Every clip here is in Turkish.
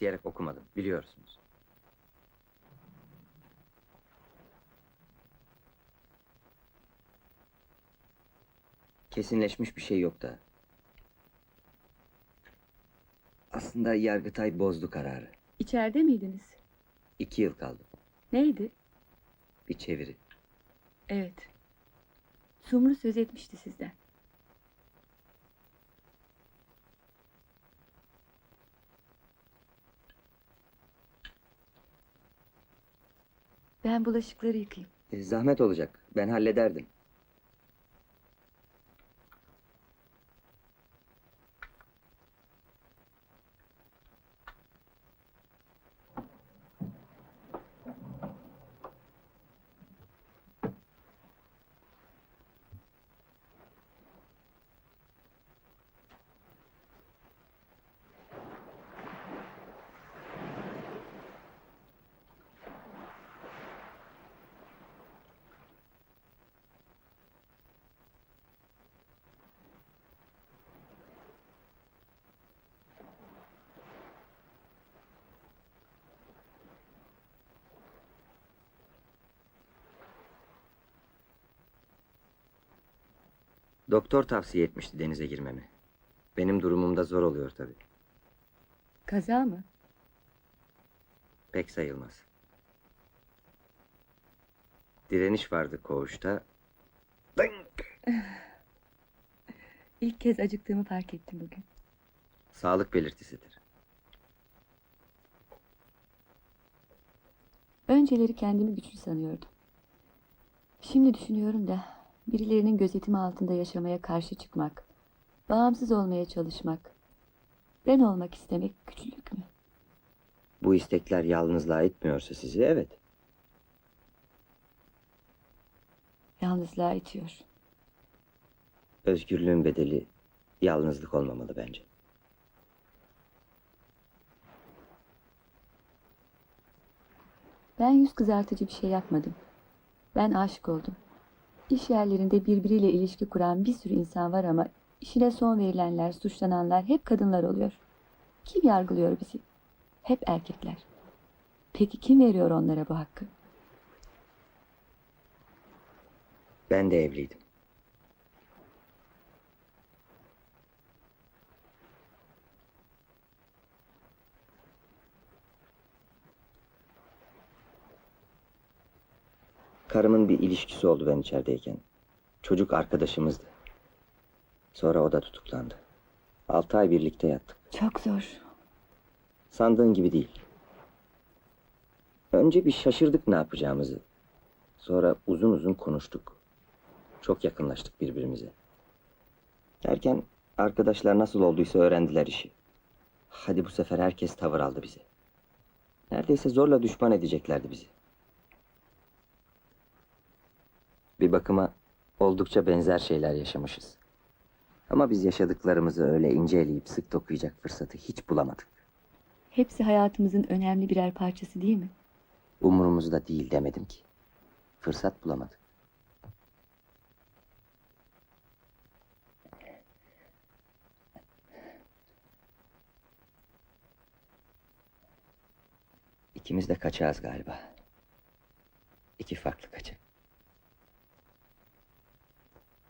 isteyerek okumadım, biliyorsunuz. Kesinleşmiş bir şey yok da. Aslında Yargıtay bozdu kararı. İçeride miydiniz? İki yıl kaldı. Neydi? Bir çeviri. Evet. Sumru söz etmişti sizden. Ben bulaşıkları yıkayayım. E, zahmet olacak. Ben hallederdim. Doktor tavsiye etmişti denize girmemi. Benim durumumda zor oluyor tabii. Kaza mı? Pek sayılmaz. Direniş vardı koğuşta. Dınk! İlk kez acıktığımı fark ettim bugün. Sağlık belirtisidir. Önceleri kendimi güçlü sanıyordum. Şimdi düşünüyorum da birilerinin gözetimi altında yaşamaya karşı çıkmak, bağımsız olmaya çalışmak, ben olmak istemek güçlülük mü? Bu istekler yalnızlığa itmiyorsa sizi evet. Yalnızlığa itiyor. Özgürlüğün bedeli yalnızlık olmamalı bence. Ben yüz kızartıcı bir şey yapmadım. Ben aşık oldum. İş yerlerinde birbiriyle ilişki kuran bir sürü insan var ama işine son verilenler, suçlananlar hep kadınlar oluyor. Kim yargılıyor bizi? Hep erkekler. Peki kim veriyor onlara bu hakkı? Ben de evliydim. Karımın bir ilişkisi oldu ben içerideyken. Çocuk arkadaşımızdı. Sonra o da tutuklandı. Altı ay birlikte yattık. Çok zor. Sandığın gibi değil. Önce bir şaşırdık ne yapacağımızı. Sonra uzun uzun konuştuk. Çok yakınlaştık birbirimize. Derken arkadaşlar nasıl olduysa öğrendiler işi. Hadi bu sefer herkes tavır aldı bize. Neredeyse zorla düşman edeceklerdi bizi. Bir bakıma oldukça benzer şeyler yaşamışız. Ama biz yaşadıklarımızı öyle ince eleyip sık dokuyacak fırsatı hiç bulamadık. Hepsi hayatımızın önemli birer parçası değil mi? Umurumuzda değil demedim ki. Fırsat bulamadık. İkimiz de kaçağız galiba. İki farklı kaçak.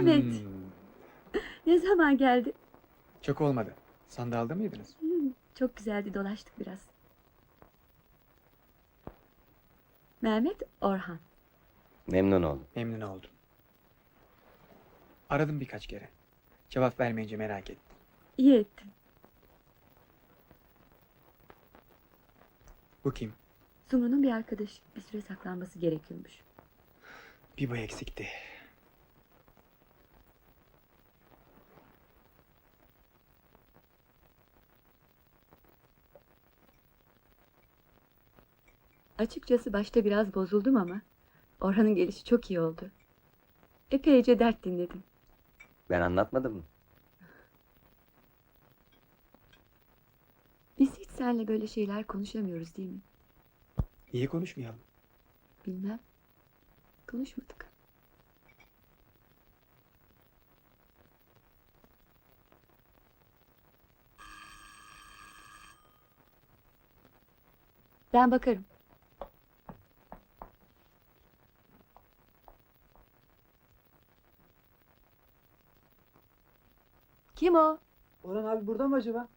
Mehmet, Hmm, ne zaman geldi? çok olmadı. Sandalda mıydınız? Hmm, çok güzeldi, dolaştık biraz. Mehmet Orhan. Memnun oldum. Memnun oldum. Aradım birkaç kere. Cevap vermeyince merak ettim. İyi ettin. Bu kim? Sumru'nun bir arkadaşı. Bir süre saklanması gerekiyormuş. Bir bu eksikti. Açıkçası başta biraz bozuldum ama Orhan'ın gelişi çok iyi oldu. Epeyce dert dinledim. Ben anlatmadım mı? Biz hiç seninle böyle şeyler konuşamıyoruz değil mi? Niye konuşmayalım? Bilmem. Konuşmadık. Ben bakarım. Kim o? Orhan abi burada mı acaba?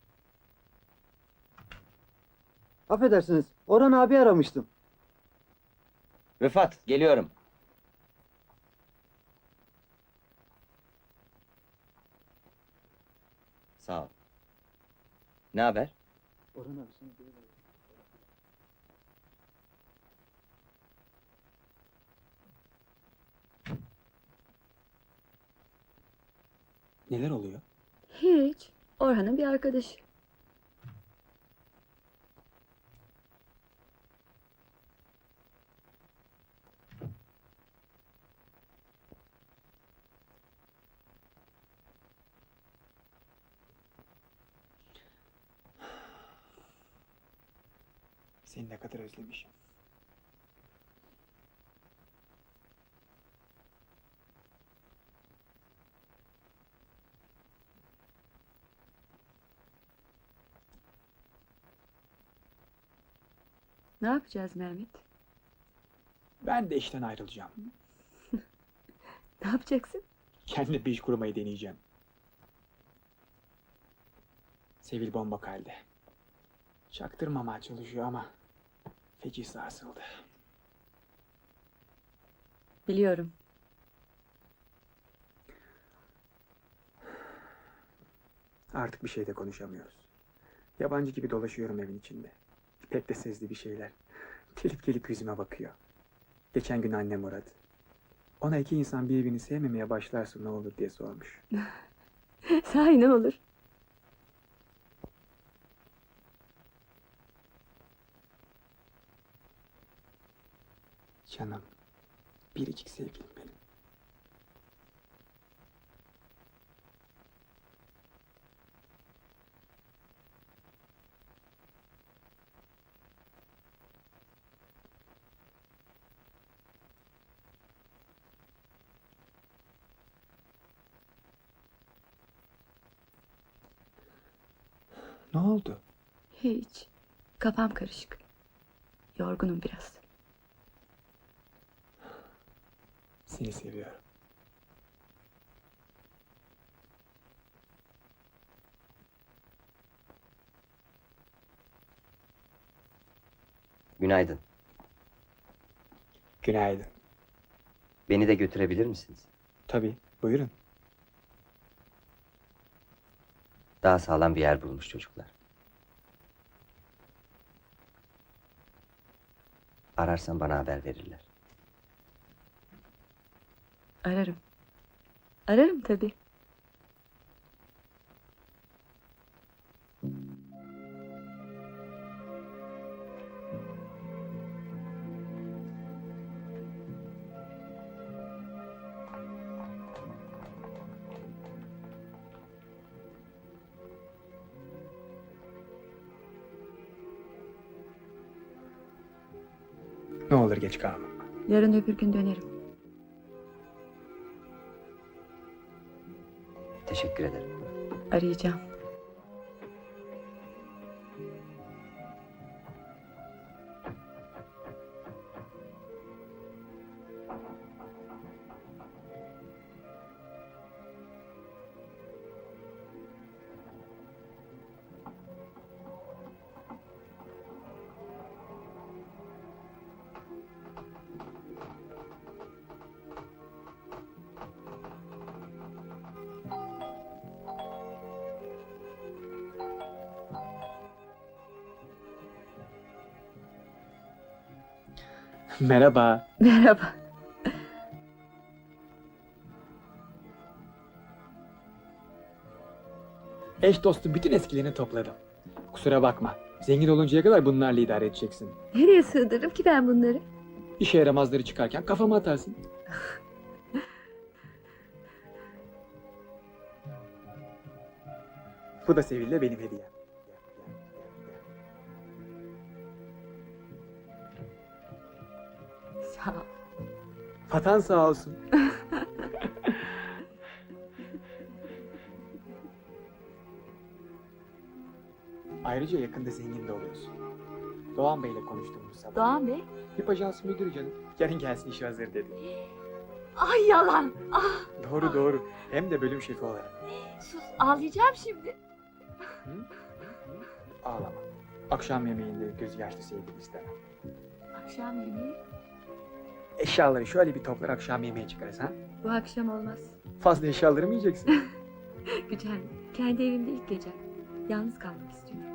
Affedersiniz. Orhan abi aramıştım. Rıfat, geliyorum. Sağ ol. Ne haber? Orhan abi sana böyle Neler oluyor? Hiç. Orhan'ın bir arkadaşı. Seni ne kadar özlemişim. Ne yapacağız Mehmet? Ben de işten ayrılacağım. Ne yapacaksın? Kendi bir iş kurmayı deneyeceğim. Sevil bomba halde. Çaktırmamaya çalışıyor ama feci sarsıldı. Biliyorum. Artık bir şey de konuşamıyoruz. Yabancı gibi dolaşıyorum evin içinde. İpek de sezdi bir şeyler. Gelip gelip yüzüme bakıyor. Geçen gün annem uğradı. Ona iki insan birbirini sevmemeye başlarsa ne olur diye sormuş. Sahi ne olur? Canım, biricik sevgilim Ne oldu? Hiç. Kafam karışık. Yorgunum biraz. Seni seviyorum. Günaydın. Günaydın. Beni de götürebilir misiniz? Tabii, buyurun. Daha sağlam bir yer bulmuş çocuklar. Ararsan bana haber verirler. Ararım. Ararım tabii. Olur geç kalma. Yarın öbür gün dönerim. Teşekkür ederim. Arayacağım. Merhaba. Merhaba. Eş dostu bütün eskilerini topladım. Kusura bakma. Zengin oluncaya kadar bunlarla idare edeceksin. Nereye sığdırırım ki ben bunları? İşe yaramazları çıkarken kafama atarsın. Bu da Sevil'le benim hediyem. Vatan sağ olsun. Ayrıca yakında zengin de oluyorsun. Doğan Bey'le konuştum bu sabah. Doğan Bey. Tip ajans müdürü canım. Yarın gelsin işi hazır dedi. Ay yalan. Ah Doğru doğru. Hem de bölüm şefi olarak. sus ağlayacağım şimdi. Ağlama. Akşam yemeğinde göz yaşlı sevgili istemem. Akşam yemeği Eşyaları şöyle bir toplar akşam yemeğe çıkarız ha. bu akşam olmaz. Fazla eşyaları mı yiyeceksin? Güzel. Kendi evimde ilk gece. Yalnız kalmak istiyorum.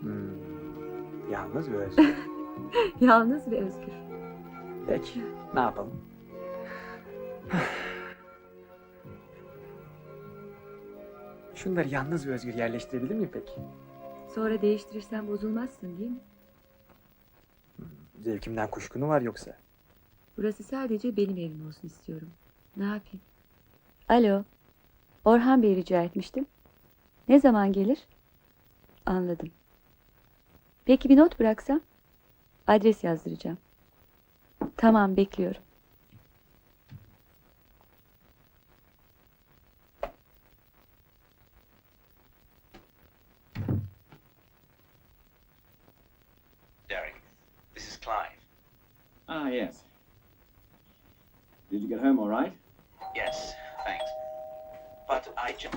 hmm. Yalnız ve özgür. Yalnız ve özgür. Peki ne yapalım? Şunları yalnız ve özgür yerleştirebilir miyim peki? Sonra değiştirirsen bozulmazsın değil mi? Zevkimden kuşkunu var yoksa? Burası sadece benim evim olsun istiyorum. Ne yapayım? Alo. Orhan Bey rica etmiştim. Ne zaman gelir? Anladım. Peki bir not bıraksam? Adres yazdıracağım. Tamam bekliyorum. Derek, this is Clive. Ah, yes. You get home all right? Yes, thanks. But I just...